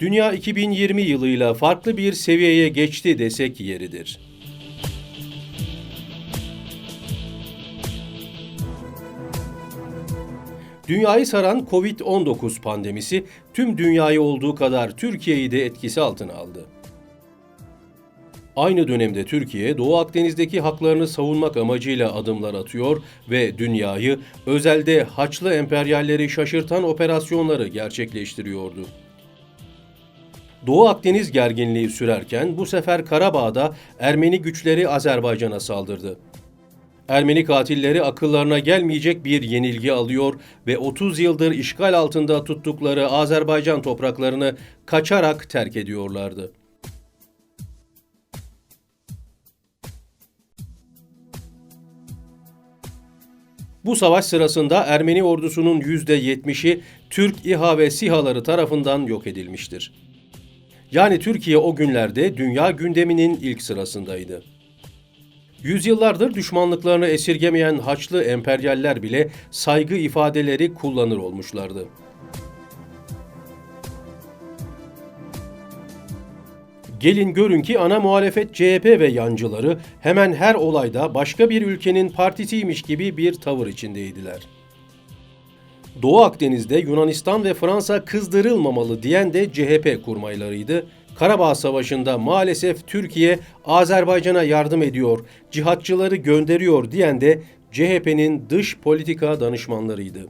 Dünya 2020 yılıyla farklı bir seviyeye geçti desek yeridir. Dünyayı saran Covid-19 pandemisi tüm dünyayı olduğu kadar Türkiye'yi de etkisi altına aldı. Aynı dönemde Türkiye, Doğu Akdeniz'deki haklarını savunmak amacıyla adımlar atıyor ve dünyayı, özelde Haçlı emperyalleri şaşırtan operasyonları gerçekleştiriyordu. Doğu Akdeniz gerginliği sürerken bu sefer Karabağ'da Ermeni güçleri Azerbaycan'a saldırdı. Ermeni katilleri akıllarına gelmeyecek bir yenilgi alıyor ve 30 yıldır işgal altında tuttukları Azerbaycan topraklarını kaçarak terk ediyorlardı. Bu savaş sırasında Ermeni ordusunun %70'i Türk İHA ve SİHA'ları tarafından yok edilmiştir. Yani Türkiye o günlerde dünya gündeminin ilk sırasındaydı. Yüzyıllardır düşmanlıklarını esirgemeyen Haçlı emperyaller bile saygı ifadeleri kullanır olmuşlardı. Gelin görün ki ana muhalefet CHP ve yancıları hemen her olayda başka bir ülkenin partisiymiş gibi bir tavır içindeydiler. Doğu Akdeniz'de Yunanistan ve Fransa kızdırılmamalı diyen de CHP kurmaylarıydı. Karabağ Savaşı'nda maalesef Türkiye Azerbaycan'a yardım ediyor, cihatçıları gönderiyor diyen de CHP'nin dış politika danışmanlarıydı.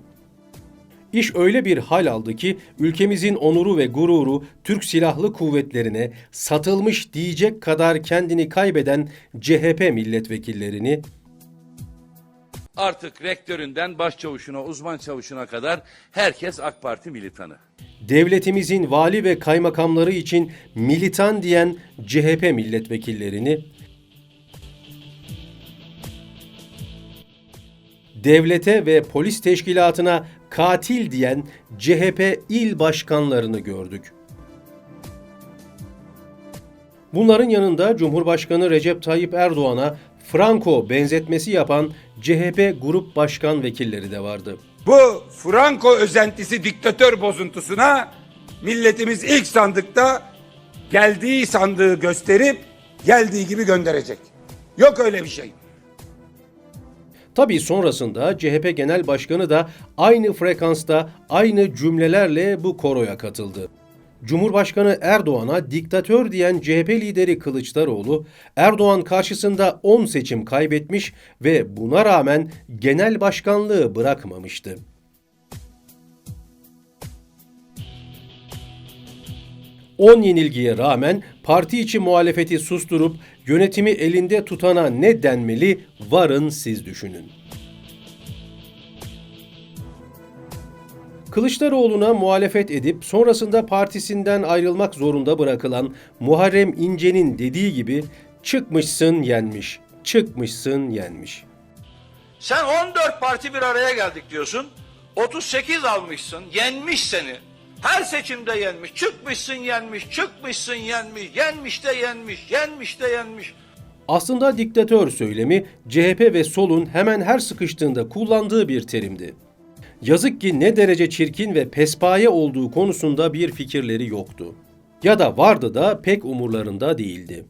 İş öyle bir hal aldı ki ülkemizin onuru ve gururu Türk Silahlı Kuvvetlerine satılmış diyecek kadar kendini kaybeden CHP milletvekillerini Artık rektöründen başçavuşuna, uzman çavuşuna kadar herkes AK Parti militanı. devletimizin vali ve kaymakamları için militan diyen CHP milletvekillerini, devlete ve polis teşkilatına katil diyen CHP il başkanlarını gördük. Bunların yanında Cumhurbaşkanı Recep Tayyip Erdoğan'a Franco benzetmesi yapan CHP grup başkan vekilleri de vardı. Bu Franco özentisi diktatör bozuntusuna milletimiz ilk sandıkta geldiği sandığı gösterip geldiği gibi gönderecek. Yok öyle bir şey. Tabii sonrasında CHP Genel Başkanı da aynı frekansta, aynı cümlelerle bu koroya katıldı. Cumhurbaşkanı Erdoğan'a diktatör diyen CHP lideri Kılıçdaroğlu, Erdoğan karşısında 10 seçim kaybetmiş ve buna rağmen genel başkanlığı bırakmamıştı. On yenilgiye rağmen parti içi muhalefeti susturup yönetimi elinde tutana ne denmeli varın siz düşünün. Kılıçdaroğlu'na muhalefet edip sonrasında partisinden ayrılmak zorunda bırakılan Muharrem İnce'nin dediği gibi çıkmışsın yenmiş, çıkmışsın yenmiş. Sen 14 parti bir araya geldik diyorsun. 38 almışsın, yenmiş seni. Her seçimde yenmiş, çıkmışsın yenmiş, çıkmışsın yenmiş, yenmiş de yenmiş, yenmiş de yenmiş. Aslında diktatör söylemi CHP ve solun hemen her sıkıştığında kullandığı bir terimdi. Yazık ki ne derece çirkin ve pespaye olduğu konusunda bir fikirleri yoktu. Ya da vardı da pek umurlarında değildi.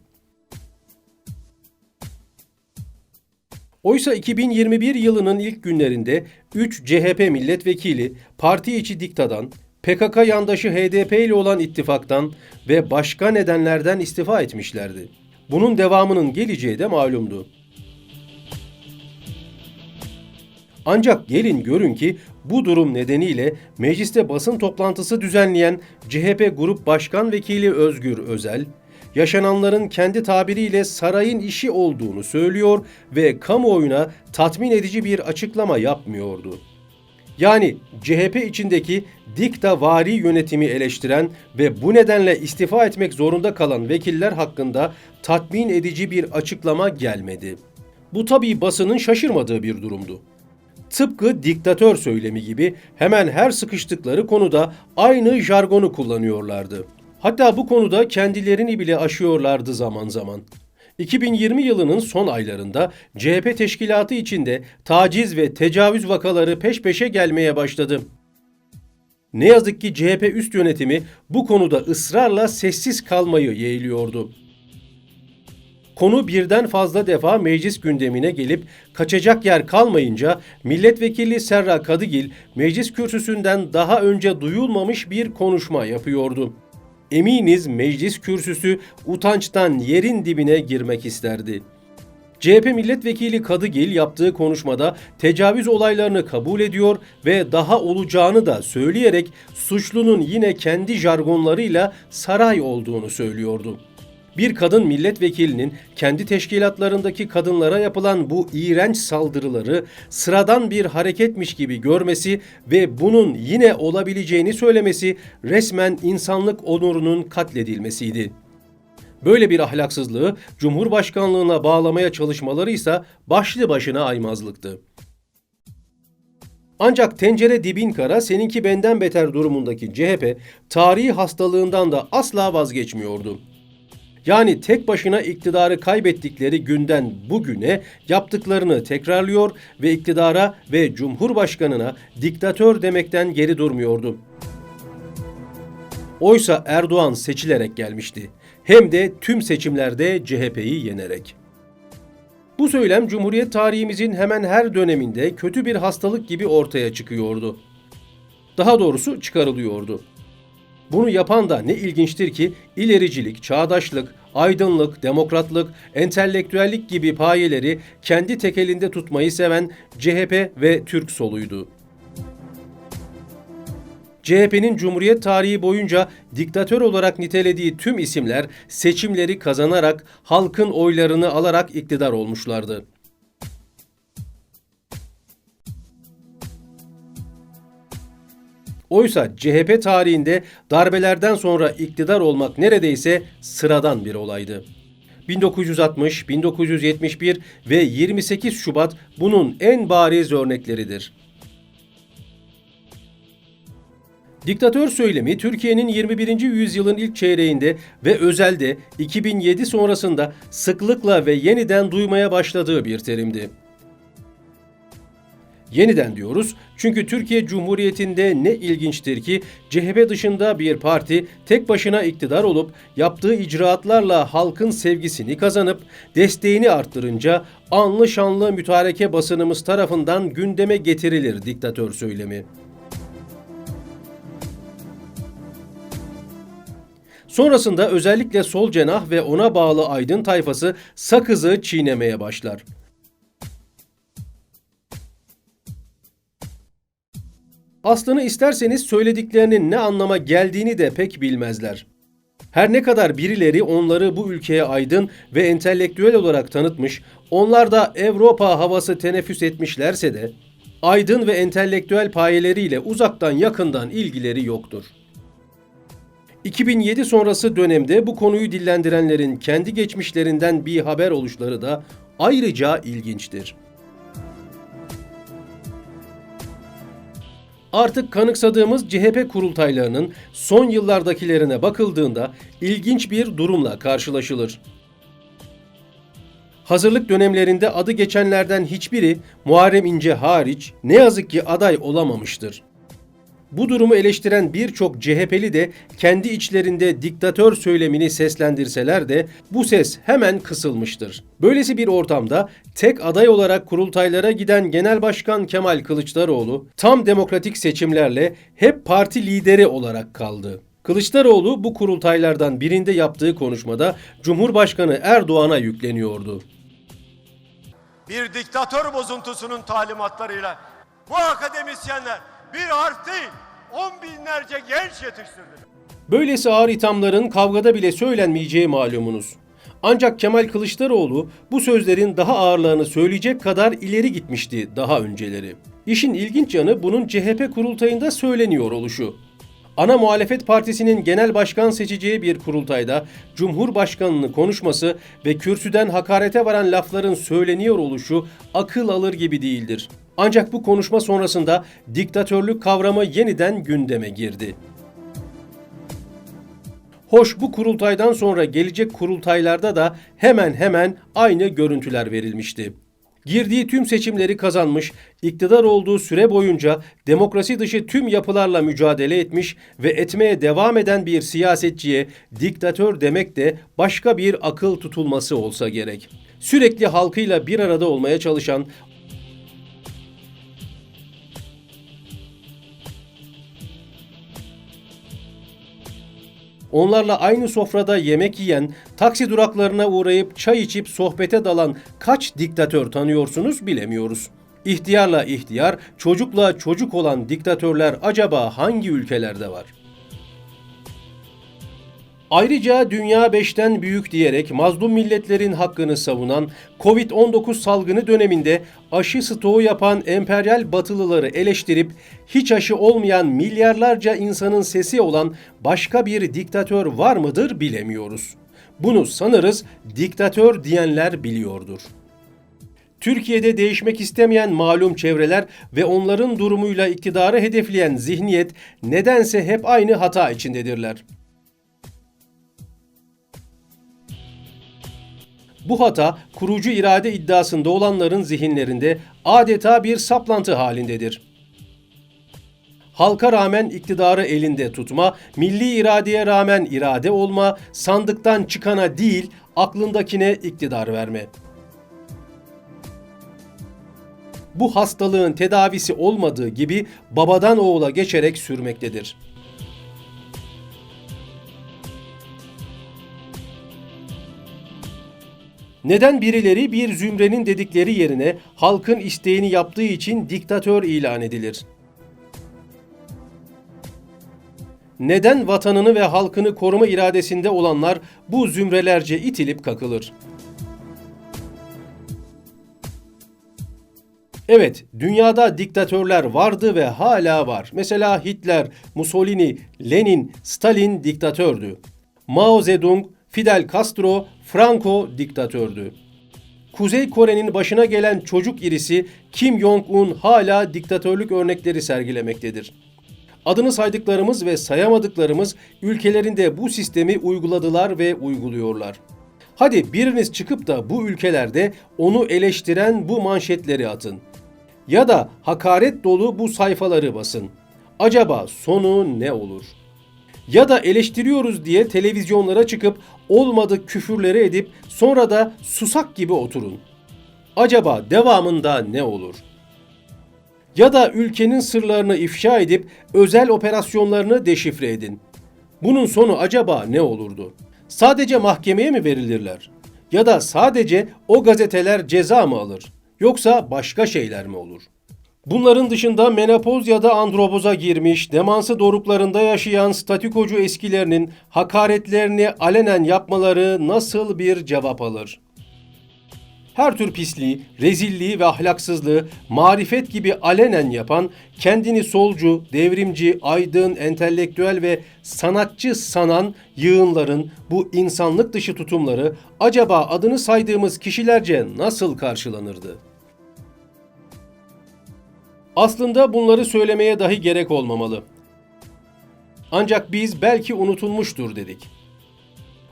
Oysa 2021 yılının ilk günlerinde 3 CHP milletvekili parti içi diktadan, PKK yandaşı HDP ile olan ittifaktan ve başka nedenlerden istifa etmişlerdi. Bunun devamının geleceği de malumdu. Ancak gelin görün ki bu durum nedeniyle mecliste basın toplantısı düzenleyen CHP Grup Başkan Vekili Özgür Özel, yaşananların kendi tabiriyle sarayın işi olduğunu söylüyor ve kamuoyuna tatmin edici bir açıklama yapmıyordu. Yani CHP içindeki diktavari yönetimi eleştiren ve bu nedenle istifa etmek zorunda kalan vekiller hakkında tatmin edici bir açıklama gelmedi. Bu tabii basının şaşırmadığı bir durumdu. Tıpkı diktatör söylemi gibi hemen her sıkıştıkları konuda aynı jargonu kullanıyorlardı. Hatta bu konuda kendilerini bile aşıyorlardı zaman zaman. 2020 yılının son aylarında CHP teşkilatı içinde taciz ve tecavüz vakaları peş peşe gelmeye başladı. Ne yazık ki CHP üst yönetimi bu konuda ısrarla sessiz kalmayı yeğliyordu. Konu birden fazla defa meclis gündemine gelip kaçacak yer kalmayınca milletvekili Serra Kadıgil meclis kürsüsünden daha önce duyulmamış bir konuşma yapıyordu. Eminiz meclis kürsüsü utançtan yerin dibine girmek isterdi. CHP milletvekili Kadıgil yaptığı konuşmada tecavüz olaylarını kabul ediyor ve daha olacağını da söyleyerek suçlunun yine kendi jargonlarıyla saray olduğunu söylüyordu. Bir kadın milletvekilinin kendi teşkilatlarındaki kadınlara yapılan bu iğrenç saldırıları sıradan bir hareketmiş gibi görmesi ve bunun yine olabileceğini söylemesi resmen insanlık onurunun katledilmesiydi. Böyle bir ahlaksızlığı Cumhurbaşkanlığına bağlamaya çalışmaları ise başlı başına aymazlıktı. Ancak tencere dibin kara seninki benden beter durumundaki CHP tarihi hastalığından da asla vazgeçmiyordu. Yani tek başına iktidarı kaybettikleri günden bugüne yaptıklarını tekrarlıyor ve iktidara ve Cumhurbaşkanına diktatör demekten geri durmuyordu. Oysa Erdoğan seçilerek gelmişti. Hem de tüm seçimlerde CHP'yi yenerek. Bu söylem Cumhuriyet tarihimizin hemen her döneminde kötü bir hastalık gibi ortaya çıkıyordu. Daha doğrusu çıkarılıyordu. Bunu yapan da ne ilginçtir ki ilericilik, çağdaşlık, aydınlık, demokratlık, entelektüellik gibi payeleri kendi tekelinde tutmayı seven CHP ve Türk soluydu. CHP'nin Cumhuriyet tarihi boyunca diktatör olarak nitelediği tüm isimler seçimleri kazanarak halkın oylarını alarak iktidar olmuşlardı. Oysa CHP tarihinde darbelerden sonra iktidar olmak neredeyse sıradan bir olaydı. 1960, 1971 ve 28 Şubat bunun en bariz örnekleridir. Diktatör söylemi Türkiye'nin 21. yüzyılın ilk çeyreğinde ve özelde 2007 sonrasında sıklıkla ve yeniden duymaya başladığı bir terimdi. Yeniden diyoruz çünkü Türkiye Cumhuriyeti'nde ne ilginçtir ki CHP dışında bir parti tek başına iktidar olup yaptığı icraatlarla halkın sevgisini kazanıp desteğini arttırınca anlı şanlı mütareke basınımız tarafından gündeme getirilir diktatör söylemi. Sonrasında özellikle sol cenah ve ona bağlı aydın tayfası sakızı çiğnemeye başlar. Aslını isterseniz söylediklerinin ne anlama geldiğini de pek bilmezler. Her ne kadar birileri onları bu ülkeye aydın ve entelektüel olarak tanıtmış, onlar da Avrupa havası teneffüs etmişlerse de, aydın ve entelektüel payeleriyle uzaktan yakından ilgileri yoktur. 2007 sonrası dönemde bu konuyu dillendirenlerin kendi geçmişlerinden bir haber oluşları da ayrıca ilginçtir. Artık kanıksadığımız CHP kurultaylarının son yıllardakilerine bakıldığında ilginç bir durumla karşılaşılır. Hazırlık dönemlerinde adı geçenlerden hiçbiri Muharrem İnce hariç ne yazık ki aday olamamıştır. Bu durumu eleştiren birçok CHP'li de kendi içlerinde diktatör söylemini seslendirseler de bu ses hemen kısılmıştır. Böylesi bir ortamda tek aday olarak kurultaylara giden Genel Başkan Kemal Kılıçdaroğlu tam demokratik seçimlerle hep parti lideri olarak kaldı. Kılıçdaroğlu bu kurultaylardan birinde yaptığı konuşmada Cumhurbaşkanı Erdoğan'a yükleniyordu. bir diktatör bozuntusunun talimatlarıyla bu akademisyenler bir harf değil on binlerce genç yetiştirdi. Böylesi ağır ithamların kavgada bile söylenmeyeceği malumunuz. Ancak Kemal Kılıçdaroğlu bu sözlerin daha ağırlığını söyleyecek kadar ileri gitmişti daha önceleri. İşin ilginç yanı bunun CHP kurultayında söyleniyor oluşu. Ana muhalefet partisinin genel başkan seçeceği bir kurultayda Cumhurbaşkanını konuşması ve kürsüden hakarete varan lafların söyleniyor oluşu akıl alır gibi değildir. Ancak bu konuşma sonrasında diktatörlük kavramı yeniden gündeme girdi. Hoş bu kurultaydan sonra gelecek kurultaylarda da hemen hemen aynı görüntüler verilmişti. Girdiği tüm seçimleri kazanmış, iktidar olduğu süre boyunca demokrasi dışı tüm yapılarla mücadele etmiş ve etmeye devam eden bir siyasetçiye diktatör demek de başka bir akıl tutulması olsa gerek. Sürekli halkıyla bir arada olmaya çalışan, Onlarla aynı sofrada yemek yiyen, taksi duraklarına uğrayıp çay içip sohbete dalan kaç diktatör tanıyorsunuz bilemiyoruz. İhtiyarla ihtiyar, çocukla çocuk olan diktatörler acaba hangi ülkelerde var? Ayrıca dünya beşten büyük diyerek mazlum milletlerin hakkını savunan, Covid-19 salgını döneminde aşı stoğu yapan emperyal batılıları eleştirip hiç aşı olmayan milyarlarca insanın sesi olan başka bir diktatör var mıdır bilemiyoruz. Bunu sanırız diktatör diyenler biliyordur. Türkiye'de değişmek istemeyen malum çevreler ve onların durumuyla iktidarı hedefleyen zihniyet nedense hep aynı hata içindedirler. Bu hata kurucu irade iddiasında olanların zihinlerinde adeta bir saplantı halindedir. Halka rağmen iktidarı elinde tutma, milli iradeye rağmen irade olma, sandıktan çıkana değil aklındakine iktidar verme. Bu hastalığın tedavisi olmadığı gibi babadan oğula geçerek sürmektedir. Neden birileri bir zümrenin dedikleri yerine halkın isteğini yaptığı için diktatör ilan edilir? Neden vatanını ve halkını koruma iradesinde olanlar bu zümrelerce itilip kakılır? Evet, dünyada diktatörler vardı ve hala var. Mesela Hitler, Mussolini, Lenin, Stalin diktatördü. Mao Zedong, Fidel Castro, Franco diktatördü. Kuzey Kore'nin başına gelen çocuk irisi Kim Jong-un hala diktatörlük örnekleri sergilemektedir. Adını saydıklarımız ve sayamadıklarımız ülkelerinde bu sistemi uyguladılar ve uyguluyorlar. Hadi biriniz çıkıp da bu ülkelerde onu eleştiren bu manşetleri atın. Ya da hakaret dolu bu sayfaları basın. Acaba sonu ne olur? Ya da eleştiriyoruz diye televizyonlara çıkıp olmadık küfürleri edip sonra da susak gibi oturun. Acaba devamında ne olur? Ya da ülkenin sırlarını ifşa edip özel operasyonlarını deşifre edin. Bunun sonu acaba ne olurdu? Sadece mahkemeye mi verilirler? Ya da sadece o gazeteler ceza mı alır? Yoksa başka şeyler mi olur? Bunların dışında menopoz ya da andropoza girmiş, demansı doruklarında yaşayan statikocu eskilerinin hakaretlerini alenen yapmaları nasıl bir cevap alır? Her tür pisliği, rezilliği ve ahlaksızlığı marifet gibi alenen yapan, kendini solcu, devrimci, aydın, entelektüel ve sanatçı sanan yığınların bu insanlık dışı tutumları acaba adını saydığımız kişilerce nasıl karşılanırdı? Aslında bunları söylemeye dahi gerek olmamalı. Ancak biz belki unutulmuştur dedik.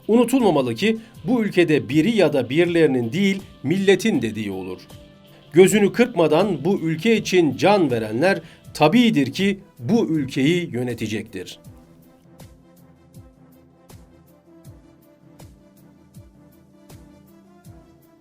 Unutulmamalı ki bu ülkede biri ya da birilerinin değil milletin dediği olur. Gözünü kırpmadan bu ülke için can verenler tabiidir ki bu ülkeyi yönetecektir.''